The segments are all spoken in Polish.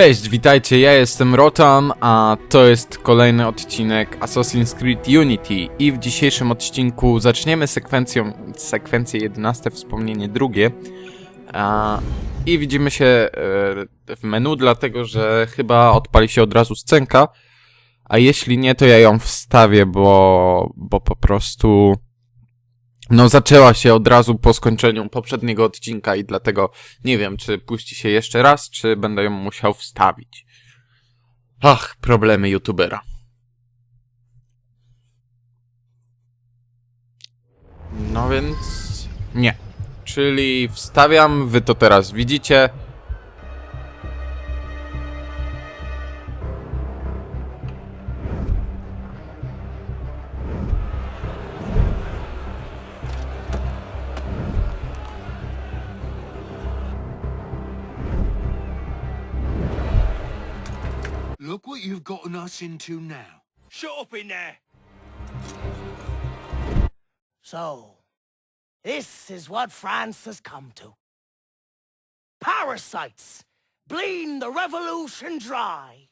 Cześć, witajcie, ja jestem Rotan, a to jest kolejny odcinek Assassin's Creed Unity. I w dzisiejszym odcinku zaczniemy sekwencją, sekwencję 11, wspomnienie drugie. A, i widzimy się e, w menu, dlatego że chyba odpali się od razu scenka, a jeśli nie, to ja ją wstawię, bo, bo po prostu no zaczęła się od razu po skończeniu poprzedniego odcinka i dlatego nie wiem, czy puści się jeszcze raz, czy będę ją musiał wstawić. Ach, problemy youtubera. No więc nie. Czyli wstawiam, wy to teraz widzicie. What you've gotten us into now. Shut up in there! So, this is what France has come to. Parasites, bleeding the revolution dry.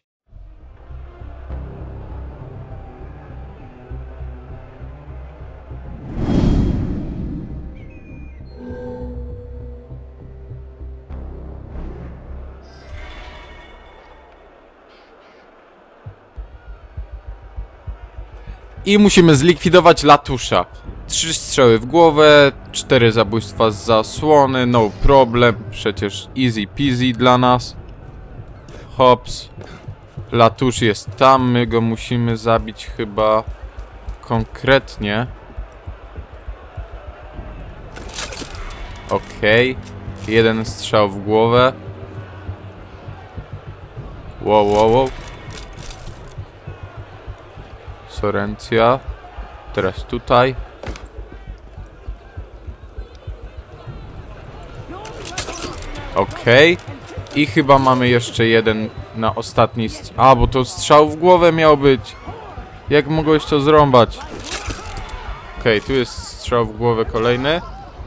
I musimy zlikwidować Latusza. Trzy strzały w głowę, cztery zabójstwa z zasłony, no problem, przecież easy peasy dla nas. Hops. Latusz jest tam, my go musimy zabić chyba konkretnie. Okej. Jeden strzał w głowę. Wow, wow, wow. Sorencja. Teraz tutaj. Okej. I chyba mamy jeszcze jeden na ostatni st- A, bo to strzał w głowę miał być. Jak mogłeś to zrąbać? Okej, tu jest strzał w głowę kolejny.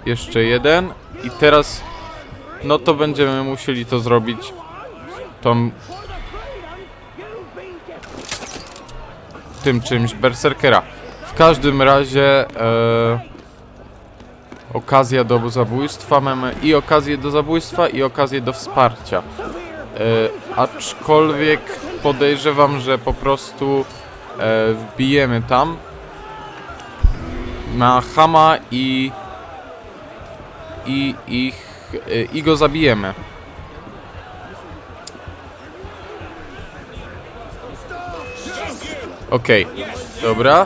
Jeszcze jeden. I teraz... No to będziemy musieli to zrobić. Tą tym czymś berserkera. W każdym razie e, okazja do zabójstwa mamy i okazję do zabójstwa i okazję do wsparcia. E, aczkolwiek podejrzewam, że po prostu e, wbijemy tam na Hama i i ich e, i go zabijemy. Okej, dobra.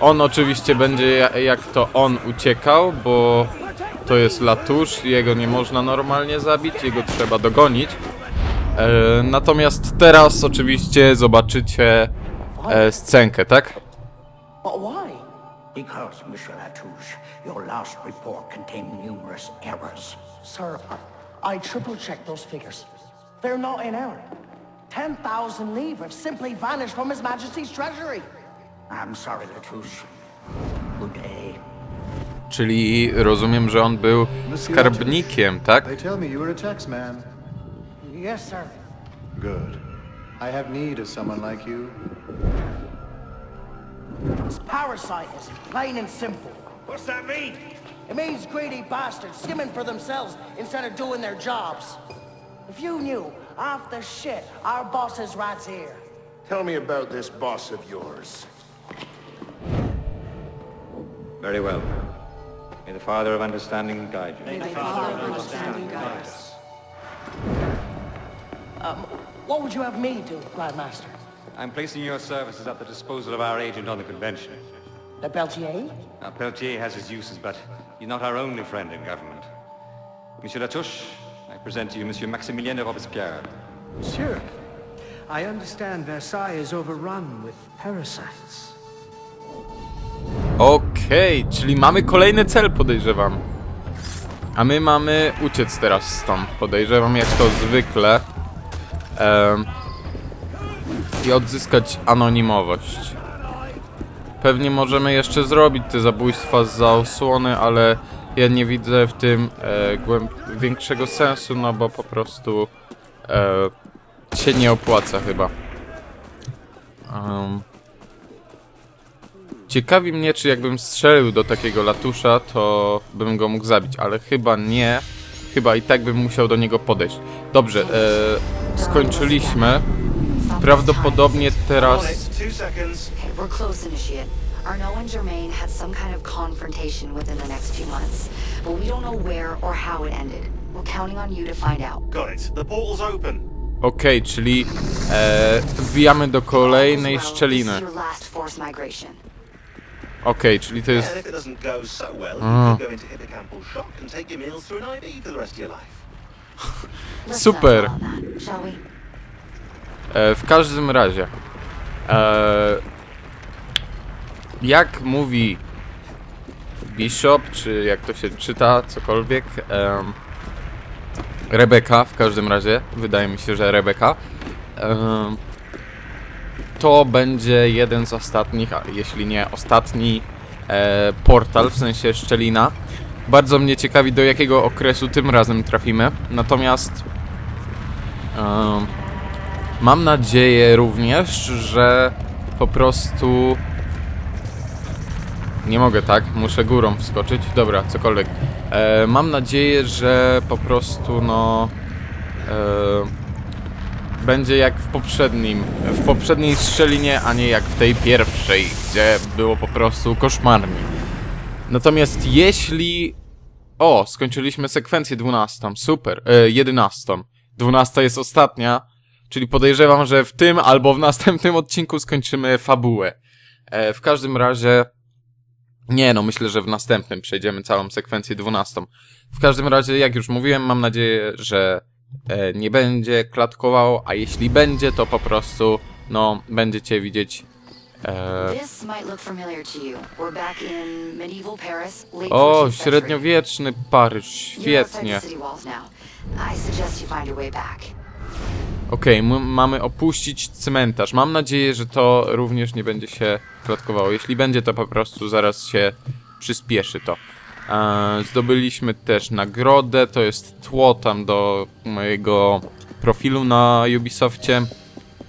On oczywiście będzie ja- jak to on uciekał, bo to jest latusz, jego nie można normalnie zabić, jego trzeba dogonić. E, natomiast teraz oczywiście zobaczycie e, scenkę, tak? Because, Monsieur Latouche, your last report contained numerous errors. Sir, I, I triple checked those figures. They're not in error. 10,000 livres simply vanished from His Majesty's treasury. I'm sorry, Latouche. Good day. Czyli rozumiem, że on był skarbnikiem, tak? They tell me you were a tax man. Yes, sir. Good. I have need of someone like you. It's parasitism, plain and simple. What's that mean? It means greedy bastards skimming for themselves instead of doing their jobs. If you knew half the shit our boss is right here. Tell me about this boss of yours. Very well. May the Father of Understanding guide you. Um, what would you have me do, Grandmaster? I'm placing your services at the disposal of our agent on the convention. Le Beltier? Now, Peltier has his uses, but he's not our only friend in government. Monsieur Latouche, I present to you Monsieur Maximilien de Robespierre. Monsieur, I understand Versailles is overrun with parasites. Okej, czyli mamy kolejny cel, podejrzewam. A my mamy uciec teraz stąd, podejrzewam, jak to zwykle. Em, I odzyskać anonimowość. Pewnie możemy jeszcze zrobić te zabójstwa za osłony, ale ja nie widzę w tym e, głęb- większego sensu, no bo po prostu e, się nie opłaca chyba. Um, ciekawi mnie, czy jakbym strzelił do takiego latusza, to bym go mógł zabić, ale chyba nie. Chyba i tak bym musiał do niego podejść. Dobrze, e, skończyliśmy. Prawdopodobnie teraz... Two seconds. Okay, we're close, Initiate. Arnaud and Germain had some kind of confrontation within the next few months, but we don't know where or how it ended. We're counting on you to find out. Got it. The portal's open. Okej, czyli e, wbijamy do kolejnej Well, This szczeliny. is your last force migration. Okej, czyli to jest... And if it doesn't go so well, Ah. you could go into hippocampal shock and take your meals through an IV for the rest of your life. Let's Super. not dwell on that, shall we? E, w każdym razie, e, jak mówi Bishop, czy jak to się czyta, cokolwiek, em, Rebeka w każdym razie, wydaje mi się, że Rebeka, em, to będzie jeden z ostatnich, a jeśli nie ostatni e, portal, w sensie szczelina. Bardzo mnie ciekawi, do jakiego okresu tym razem trafimy. Natomiast em, Mam nadzieję również, że po prostu... Nie mogę tak, muszę górą wskoczyć. Dobra, cokolwiek. E, mam nadzieję, że po prostu no... E, będzie jak w poprzednim, w poprzedniej strzelinie, a nie jak w tej pierwszej, gdzie było po prostu koszmarnie. Natomiast jeśli... O, skończyliśmy sekwencję 12, super, e, 11. 12 jest ostatnia, Czyli podejrzewam, że w tym albo w następnym odcinku skończymy fabułę. E, w każdym razie. Nie, no myślę, że w następnym przejdziemy całą sekwencję 12. W każdym razie, jak już mówiłem, mam nadzieję, że e, nie będzie klatkowało, a jeśli będzie, to po prostu, no, będziecie widzieć. E, o, 14th century. średniowieczny Paryż, świetnie. the city walls now. I suggest you find your way back. Okej, m- mamy opuścić cmentarz. Mam nadzieję, że to również nie będzie się klatkowało. Jeśli będzie, to po prostu zaraz się przyspieszy to. E, zdobyliśmy też nagrodę, to jest tło tam do mojego profilu na Ubisoftie.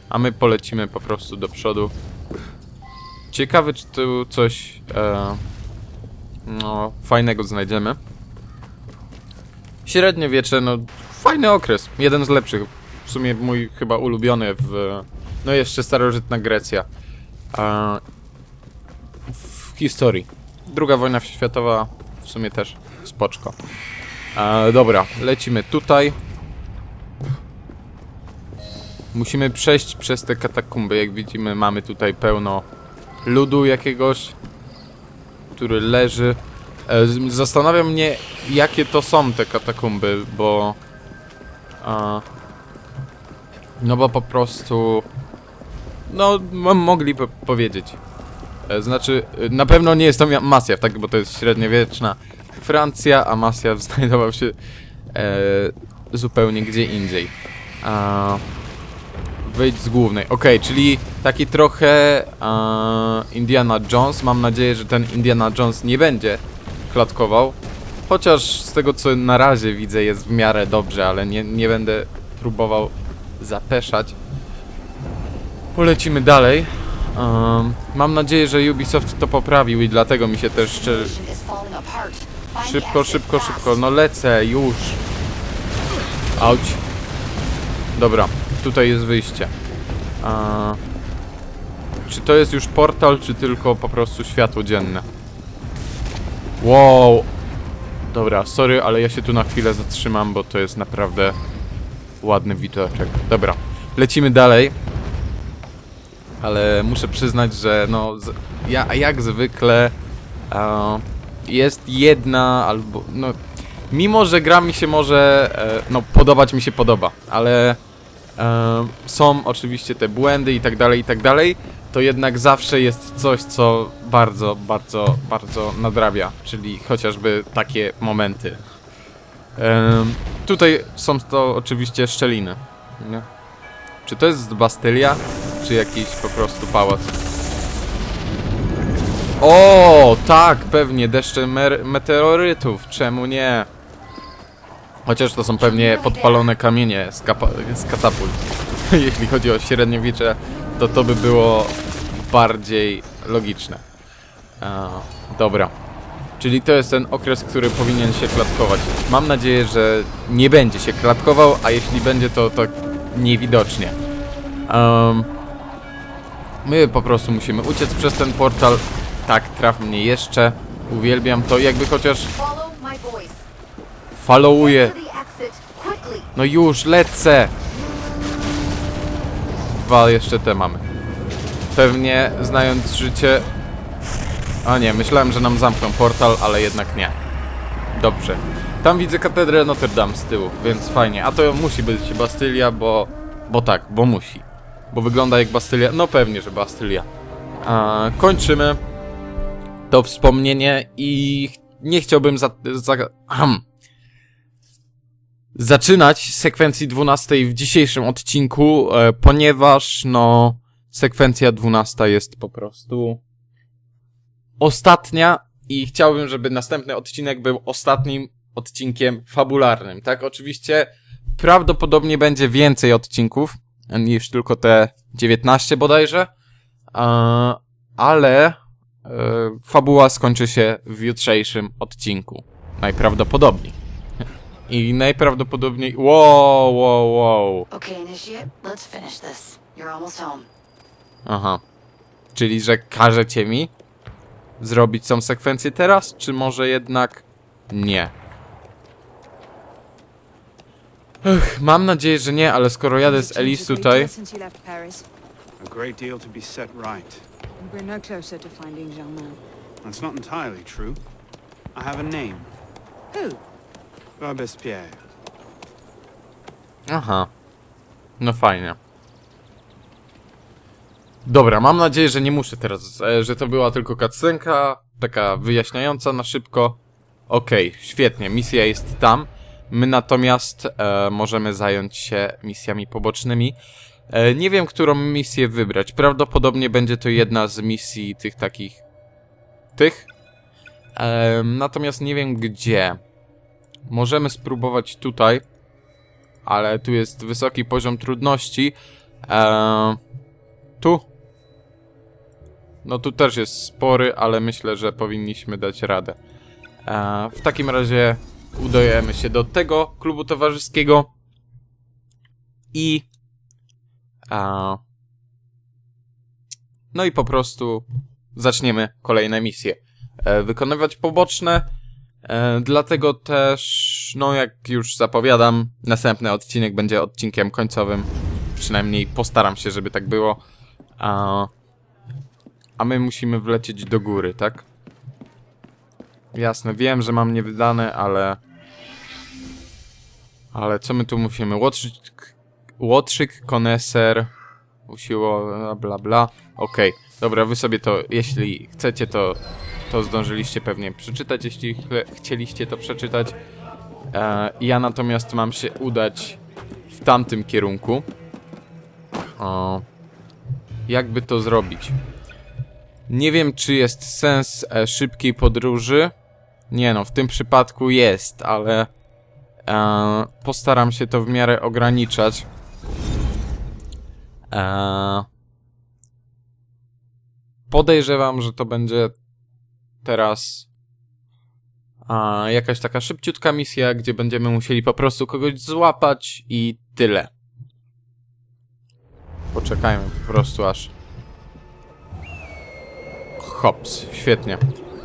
A my polecimy po prostu do przodu. Ciekawe, czy tu coś e, no, fajnego znajdziemy. Średniowiecze, no fajny okres. Jeden z lepszych. W sumie mój chyba ulubiony w... No jeszcze starożytna Grecja. W historii. Druga wojna światowa w sumie też spoczko. Dobra, lecimy tutaj. Musimy przejść przez te katakumby. Jak widzimy mamy tutaj pełno ludu jakiegoś, który leży. E, z- Zastanawia mnie, jakie to są te katakumby, bo... no bo po prostu... No, m- mogli po powiedzieć. E, Znaczy, e, na pewno nie jest to Masjaw, tak? Bo to jest średniowieczna Francja, a Masjaw znajdował się e, zupełnie gdzie indziej. A, wyjdź z głównej. Okej, czyli taki trochę Indiana Jones. Mam nadzieję, że ten Indiana Jones nie będzie klatkował. Chociaż z tego co na razie widzę jest w miarę dobrze, ale nie, nie będę próbował zapeszać. Polecimy dalej. Um, mam nadzieję, że Ubisoft to poprawił i dlatego mi się też szczerze... Szybko, szybko, szybko. No lecę, już. Auć. Dobra, tutaj jest wyjście. A... Czy to jest już portal, czy tylko po prostu światło dzienne? Wow. Dobra, sorry, ale ja się tu na chwilę zatrzymam, bo to jest naprawdę ładny widoczek. Dobra, lecimy dalej. Ale muszę przyznać, że no, ja jak zwykle e, jest jedna albo, no, mimo że gra mi się może, e, no, podobać mi się podoba, ale e, są oczywiście te błędy i tak dalej, i tak dalej, to jednak zawsze jest coś, co bardzo, bardzo, bardzo nadrabia, czyli chociażby takie momenty. Tutaj są to oczywiście szczeliny. Nie? Czy to jest Bastylia, czy jakiś po prostu pałac? O, tak, pewnie, deszcze meteorytów, czemu nie? Chociaż to są pewnie podpalone kamienie z, z katapult. Jeśli chodzi o średniowiecze, to to by było bardziej logiczne. A, dobra. Czyli to jest ten okres, który powinien się klatkować. Mam nadzieję, że nie będzie się klatkował, a jeśli będzie, to tak niewidocznie. Em, my po prostu musimy uciec przez ten portal. Tak, traf mnie jeszcze. Uwielbiam to, jakby chociaż Follow my voice. followuje. To the exit, quickly. No już, lecę! Dwa jeszcze te mamy. Pewnie, znając życie... A nie, myślałem, że nam zamkną portal, ale jednak nie. Dobrze. Tam widzę katedrę Notre Dame z tyłu, więc fajnie. A to musi być Bastylia, bo... Bo tak, bo musi. Bo wygląda jak Bastylia. No pewnie, że Bastylia. A, kończymy to wspomnienie i nie chciałbym za... za zaczynać sekwencji 12 w dzisiejszym odcinku, e, ponieważ no sekwencja 12 jest po prostu ostatnia i chciałbym, żeby następny odcinek był ostatnim odcinkiem fabularnym, tak? Oczywiście prawdopodobnie będzie więcej odcinków niż tylko te 19 bodajże, ale e, fabuła skończy się w jutrzejszym odcinku. Najprawdopodobniej. I najprawdopodobniej... Wow, wow, wow. Aha. Czyli, że każecie mi zrobić tą sekwencję teraz, czy może jednak nie? Ech, mam nadzieję, że nie, ale skoro jadę z Elise tutaj... Since you left Paris, A great deal to be set right. and we're no closer to finding Germain. That's not entirely true. I have a name. Who? Robespierre. Aha. No fajnie. Dobra, mam nadzieję, że nie muszę teraz, e, że to była tylko cutscenka, taka wyjaśniająca na szybko. Okej, świetnie, misja jest tam. My natomiast e, możemy zająć się misjami pobocznymi. E, nie wiem, którą misję wybrać. Prawdopodobnie będzie to jedna z misji tych takich... Tych? E, natomiast nie wiem gdzie. Możemy spróbować tutaj ale tu jest wysoki poziom trudności. Eee, tu? No tu też jest spory, ale myślę, że powinniśmy dać radę. Eee, w takim razie udajemy się do tego klubu towarzyskiego i eee, no i po prostu zaczniemy kolejne misje. E, wykonywać poboczne, E, dlatego też, no jak już zapowiadam, następny odcinek będzie odcinkiem końcowym. Przynajmniej postaram się, żeby tak było. A, a my musimy wlecieć do góry, tak? Jasne, wiem, że mam niewydane, ale... Ale co my tu musimy? Łotrzyk, łotrzyk koneser, usiło, bla bla. Okej, dobra, wy sobie to, jeśli chcecie, to to zdążyliście pewnie przeczytać, jeśli ch- chcieliście to przeczytać. E, ja natomiast mam się udać w tamtym kierunku. O, jakby to zrobić? Nie wiem, czy jest sens e, szybkiej podróży. Nie no, w tym przypadku jest, ale e, postaram się to w miarę ograniczać. E, podejrzewam, że to będzie teraz jakaś taka szybciutka misja, gdzie będziemy musieli po prostu kogoś złapać i tyle. Poczekajmy po prostu aż. Hops, świetnie.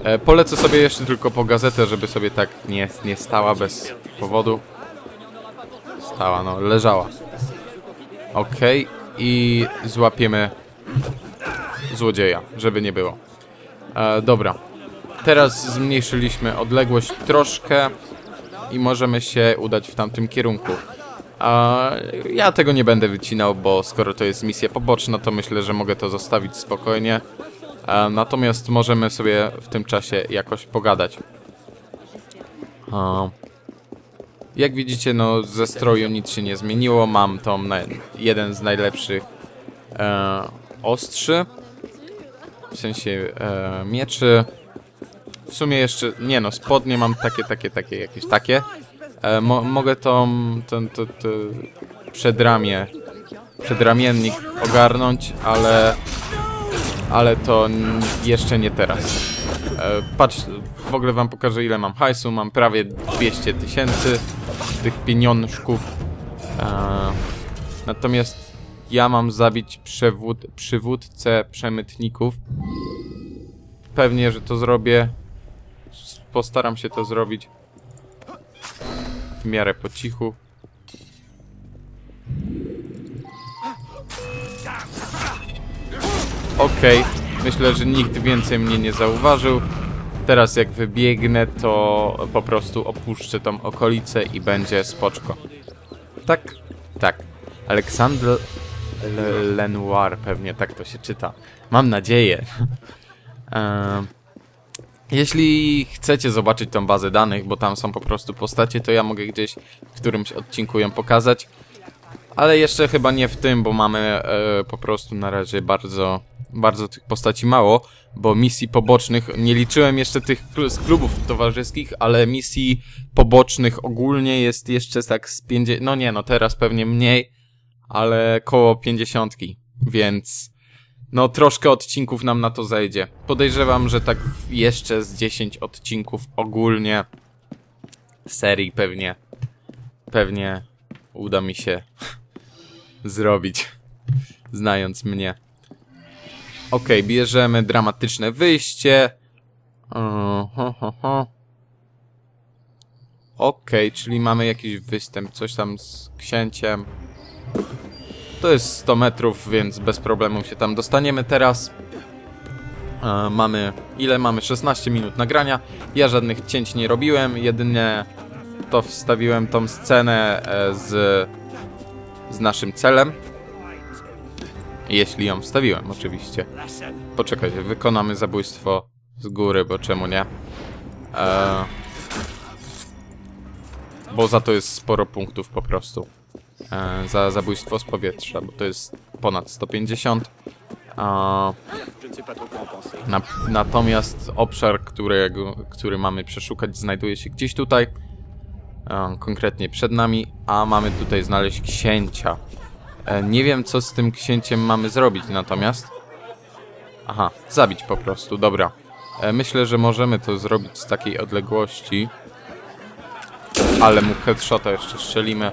E, polecę sobie jeszcze tylko po gazetę, żeby sobie tak nie, nie stała bez powodu. Stała, no, leżała. Okej, i złapiemy złodzieja, żeby nie było. E, dobra, Teraz zmniejszyliśmy odległość troszkę i możemy się udać w tamtym kierunku. A ja tego nie będę wycinał, bo skoro to jest misja poboczna, to myślę, że mogę to zostawić spokojnie. Natomiast możemy sobie w tym czasie jakoś pogadać. Jak widzicie, no ze stroju nic się nie zmieniło. Mam tą jeden z najlepszych e, ostrzy. W sensie e, mieczy. W sumie jeszcze, nie no, spodnie mam takie, takie, takie, jakieś takie. E, mo mogę tą, ten, to, to przedramię, przedramiennik ogarnąć, ale, ale to jeszcze nie teraz. E, patrz, w ogóle wam pokażę ile mam hajsu, mam prawie 200 tysięcy tych pieniążków. E, natomiast ja mam zabić przewód, przywódcę przemytników. Pewnie, że to zrobię. Postaram się to zrobić w miarę po cichu. Okej, myślę, że nikt więcej mnie nie zauważył. Teraz jak wybiegnę, to po prostu opuszczę tą okolicę i będzie spoczko. Tak, tak. Aleksander Le- Lenoir, pewnie tak to się czyta. Mam nadzieję. Em, jeśli chcecie zobaczyć tą bazę danych, bo tam są po prostu postacie, to ja mogę gdzieś w którymś odcinku ją pokazać. Ale jeszcze chyba nie w tym, bo mamy e, po prostu na razie bardzo, bardzo tych postaci mało, bo misji pobocznych, nie liczyłem jeszcze tych kl- z klubów towarzyskich, ale misji pobocznych ogólnie jest jeszcze tak z 50, no nie, no teraz pewnie mniej, ale koło 50, więc no troszkę odcinków nam na to zejdzie. Podejrzewam, że tak jeszcze z 10 odcinków ogólnie serii pewnie, pewnie uda mi się zrobić, znając mnie. Okej, bierzemy dramatyczne wyjście. Okej, czyli mamy jakiś występ, coś tam z księciem. To jest 100 metrów, więc bez problemu się tam dostaniemy teraz. E, mamy, ile mamy? 16 minut nagrania. Ja żadnych cięć nie robiłem, jedynie to wstawiłem tą scenę e, z, z naszym celem. Jeśli ją wstawiłem, oczywiście. Poczekajcie, wykonamy zabójstwo z góry, bo czemu nie? E, bo za to jest sporo punktów po prostu. E, za zabójstwo z powietrza, bo to jest ponad 150. A, na, natomiast obszar, którego, który mamy przeszukać, znajduje się gdzieś tutaj. E, konkretnie przed nami, a mamy tutaj znaleźć księcia. E, nie wiem, co z tym księciem mamy zrobić, natomiast. Aha, zabić po prostu, dobra. E, myślę, że możemy to zrobić z takiej odległości. Ale mu headshota jeszcze strzelimy,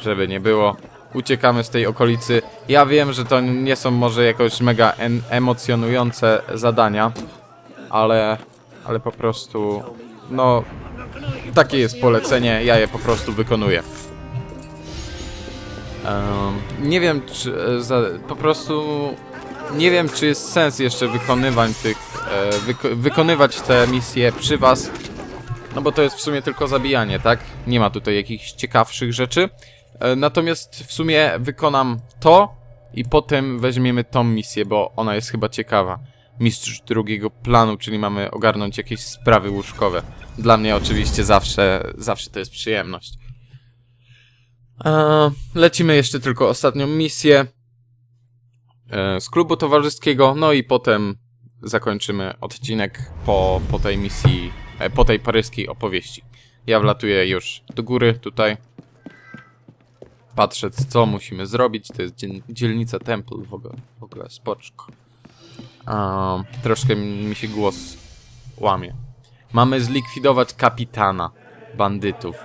żeby nie było. Uciekamy z tej okolicy. Ja wiem, że to nie są może jakoś mega emocjonujące zadania, ale, ale po prostu, no, takie jest polecenie, ja je po prostu wykonuję. Nie wiem, czy e, za, po prostu nie wiem, czy jest sens jeszcze wykonywać tych, e, wyko- wykonywać te misje przy was, no bo to jest w sumie tylko zabijanie, tak? Nie ma tutaj jakichś ciekawszych rzeczy. E, Natomiast w sumie wykonam to i potem weźmiemy tą misję, bo ona jest chyba ciekawa. Mistrz drugiego planu, czyli mamy ogarnąć jakieś sprawy łóżkowe. Dla mnie oczywiście zawsze, zawsze to jest przyjemność. Lecimy jeszcze tylko ostatnią misję e, z klubu towarzyskiego, no i potem zakończymy odcinek po, po tej misji, e, po tej paryskiej opowieści. Ja wlatuję już do góry tutaj. Patrzę, co musimy zrobić. To jest dziel- dzielnica Temple w ogóle, w ogóle spoczko. Troszkę mi się głos łamie. Mamy zlikwidować kapitana bandytów.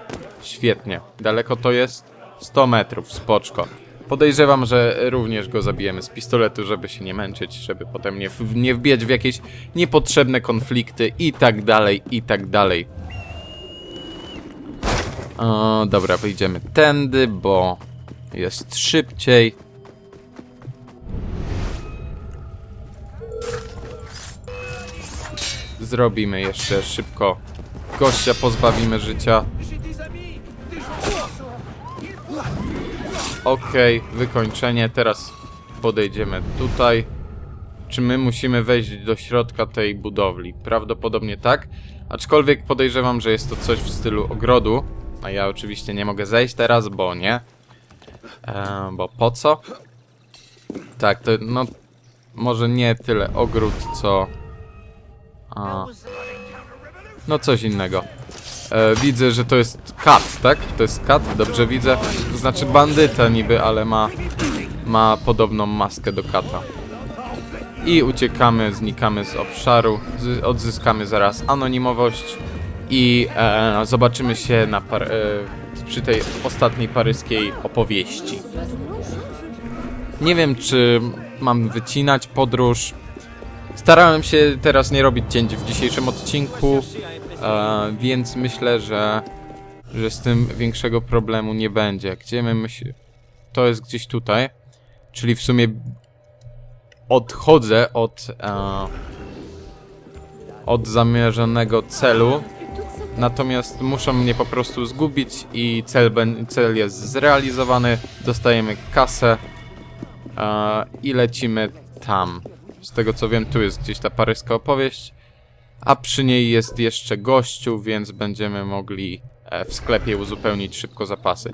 Świetnie. Daleko to jest? 100 metrów, spoczko. Podejrzewam, że również go zabijemy z pistoletu, żeby się nie męczyć, żeby potem nie, w, nie wbijać w jakieś niepotrzebne konflikty i tak dalej, i tak dalej. O, dobra, wyjdziemy tędy, bo jest szybciej. Zrobimy jeszcze szybko. Gościa pozbawimy życia. Okej, wykończenie. Teraz podejdziemy tutaj. Czy my musimy wejść do środka tej budowli? Prawdopodobnie tak. Aczkolwiek podejrzewam, że jest to coś w stylu ogrodu. A ja oczywiście nie mogę zejść teraz, bo nie. E, bo po co? Tak, to no... Może nie tyle ogród, co... A, no coś innego. E, widzę, że to jest kat, tak? To jest kat, dobrze widzę. To znaczy bandyta niby, ale ma, ma podobną maskę do kata. I uciekamy, znikamy z obszaru, z, odzyskamy zaraz anonimowość i e, zobaczymy się na par, e, przy tej ostatniej paryskiej opowieści. Nie wiem, czy mam wycinać podróż. Starałem się teraz nie robić cięć w dzisiejszym odcinku, e, więc myślę, że, że z tym większego problemu nie będzie. Gdzie my. To jest gdzieś tutaj, czyli w sumie odchodzę od, e, od zamierzonego celu. Natomiast muszą mnie po prostu zgubić i cel, cel jest zrealizowany. Dostajemy kasę e, i lecimy tam. Z tego co wiem, tu jest gdzieś ta paryska opowieść. A przy niej jest jeszcze gościu, więc będziemy mogli e, w sklepie uzupełnić szybko zapasy.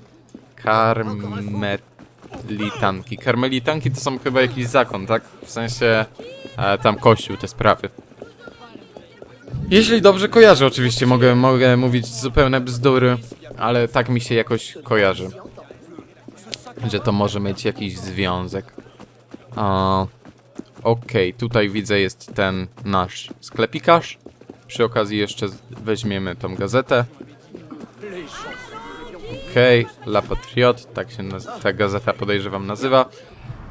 Karmelitanki. Karmelitanki to są chyba jakiś zakon, tak? W sensie e, tam kościół, te sprawy. Jeśli dobrze kojarzę, oczywiście mogę, mogę mówić zupełne bzdury, ale tak mi się jakoś kojarzy. Że to może mieć jakiś związek. A, Okej, tutaj widzę jest ten nasz sklepikarz. Przy okazji jeszcze weźmiemy tą gazetę. Okej, La Patriote, tak się ta gazeta podejrzewam nazywa.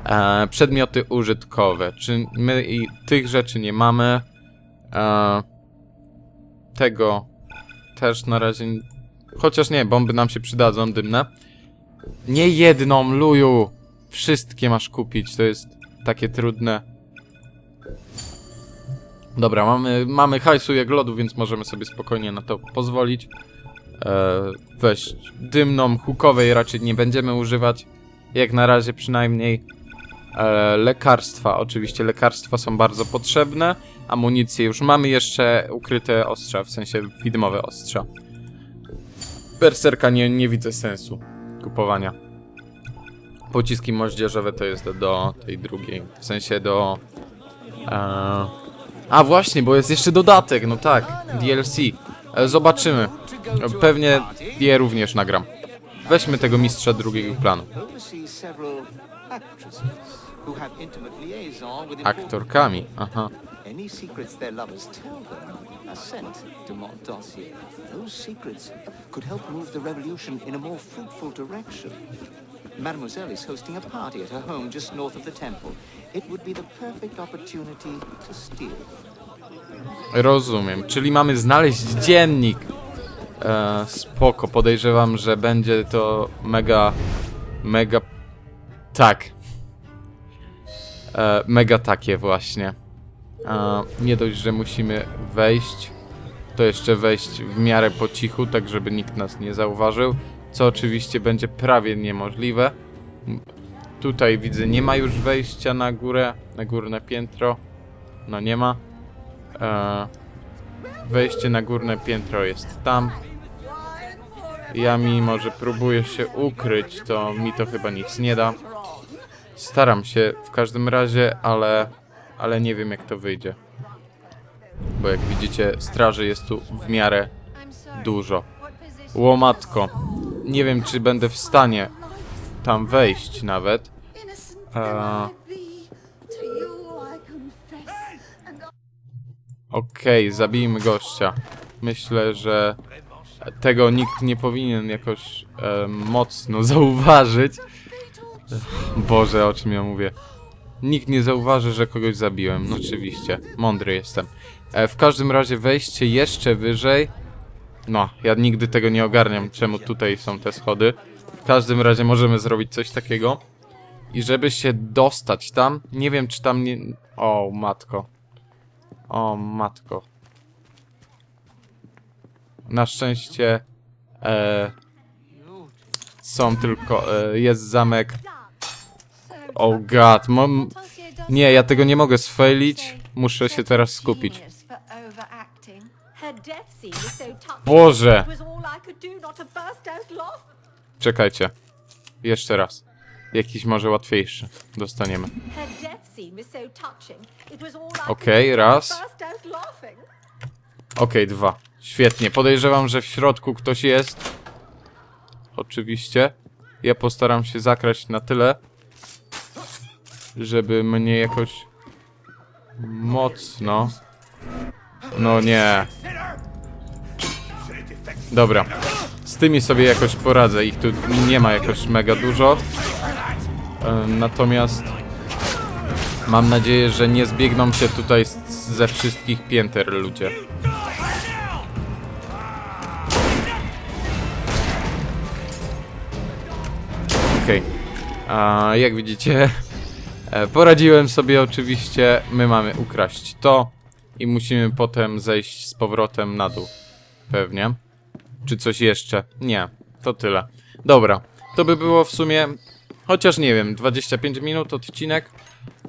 E, przedmioty użytkowe. Czy my i tych rzeczy nie mamy? E, tego też na razie... Chociaż nie, bomby nam się przydadzą, dymne. Nie jedną, luju! Wszystkie masz kupić, to jest takie trudne. Dobra, mamy, mamy hajsu jak lodu, więc możemy sobie spokojnie na to pozwolić. E, weź dymną, hukowej raczej nie będziemy używać. Jak na razie przynajmniej. E, lekarstwa, oczywiście lekarstwa są bardzo potrzebne. Amunicję już mamy jeszcze ukryte ostrza, w sensie widmowe ostrza. Berserka nie, nie widzę sensu kupowania. Pociski moździerzowe to jest do tej drugiej, w sensie do... E... A właśnie, bo jest jeszcze dodatek, no tak, DLC. E, zobaczymy. Pewnie je również nagram. Weźmy tego mistrza drugiego planu. Aktorkami, aha. Any secrets their lovers tell them are sent to Montdossier. Those secrets could help move the revolution in a more fruitful direction. Mademoiselle is hosting a party at her home just north of the temple. It would be the perfect opportunity to steal. Rozumiem, czyli mamy znaleźć dziennik. E, spoko, podejrzewam, że będzie to mega, mega, tak. E, mega takie właśnie. E, nie dość, że musimy wejść, to jeszcze wejść w miarę po cichu, tak żeby nikt nas nie zauważył, co oczywiście będzie prawie niemożliwe. Tutaj widzę, nie ma już wejścia na górę, na górne piętro. No nie ma. E, wejście na górne piętro jest tam. Ja mimo, że próbuję się ukryć, to mi to chyba nic nie da. Staram się w każdym razie, ale, ale nie wiem jak to wyjdzie. Bo jak widzicie, straży jest tu w miarę dużo. Łomatko. Nie wiem, czy będę w stanie tam wejść nawet. E, Okej, zabijmy gościa. Myślę, że tego nikt nie powinien jakoś e, mocno zauważyć. Boże, o czym ja mówię. Nikt nie zauważy, że kogoś zabiłem. No oczywiście, mądry jestem. E, w każdym razie wejście jeszcze wyżej. No, ja nigdy tego nie ogarniam, czemu tutaj są te schody. W każdym razie możemy zrobić coś takiego. I żeby się dostać tam, nie wiem czy tam nie... O, matko. O, matko. Na szczęście e, są tylko... E, jest zamek. Oh god, mam... Nie, ja tego nie mogę sfailić. Muszę się teraz skupić. Boże! Czekajcie. Jeszcze raz. Jakiś może łatwiejszy dostaniemy. Okej, raz. Okej, dwa. Świetnie, podejrzewam, że w środku ktoś jest. Oczywiście. Ja postaram się zakraść na tyle, żeby mnie jakoś mocno... No nie. Dobra. Z tymi sobie jakoś poradzę. Ich tu nie ma jakoś mega dużo. E, Natomiast mam nadzieję, że nie zbiegną się tutaj ze wszystkich pięter ludzie. Okej. A jak widzicie, e, poradziłem sobie oczywiście. My mamy ukraść to i musimy potem zejść z powrotem na dół. Pewnie. Czy coś jeszcze? Nie. To tyle. Dobra. To by było w sumie, chociaż nie wiem, 25 minut odcinek.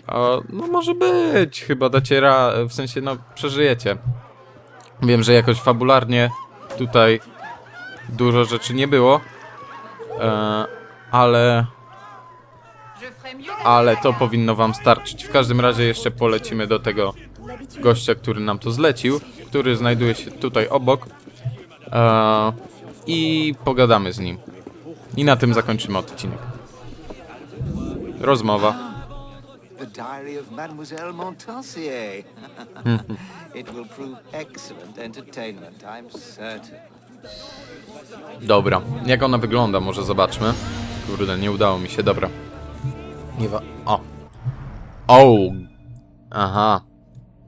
O, no może być, chyba dacie ra, w sensie no przeżyjecie. Wiem, że jakoś fabularnie tutaj dużo rzeczy nie było. E, ale... Ale to powinno wam starczyć. W każdym razie jeszcze polecimy do tego gościa, który nam to zlecił, który znajduje się tutaj obok. E, I pogadamy z nim. I na tym zakończymy odcinek. Rozmowa. The diary of Mademoiselle Montassier. it will prove excellent entertainment, I'm certain. Dobra, jak ona wygląda, może zobaczmy. Kurde, nie udało mi się, dobra. Nie wa... O! O! Aha.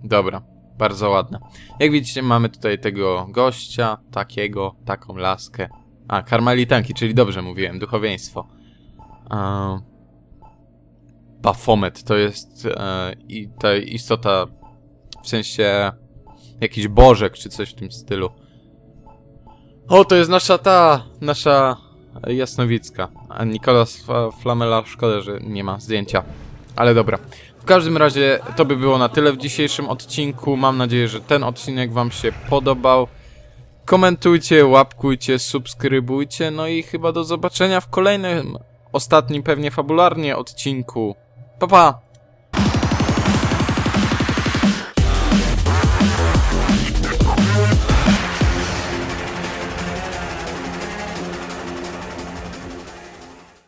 Dobra, bardzo ładna. Jak widzicie, mamy tutaj tego gościa, takiego, taką laskę. A, karmelitanki, czyli dobrze mówiłem, duchowieństwo. Eee, Bafomet to jest e, i ta istota, w sensie jakiś bożek, czy coś w tym stylu. O, to jest nasza ta, nasza jasnowicka. A Nikolas Flamela, szkoda, że nie ma zdjęcia. Ale dobra. W każdym razie to by było na tyle w dzisiejszym odcinku. Mam nadzieję, że ten odcinek wam się podobał. Komentujcie, łapkujcie, subskrybujcie. No i chyba do zobaczenia w kolejnym, ostatnim pewnie fabularnie odcinku. Pa pa!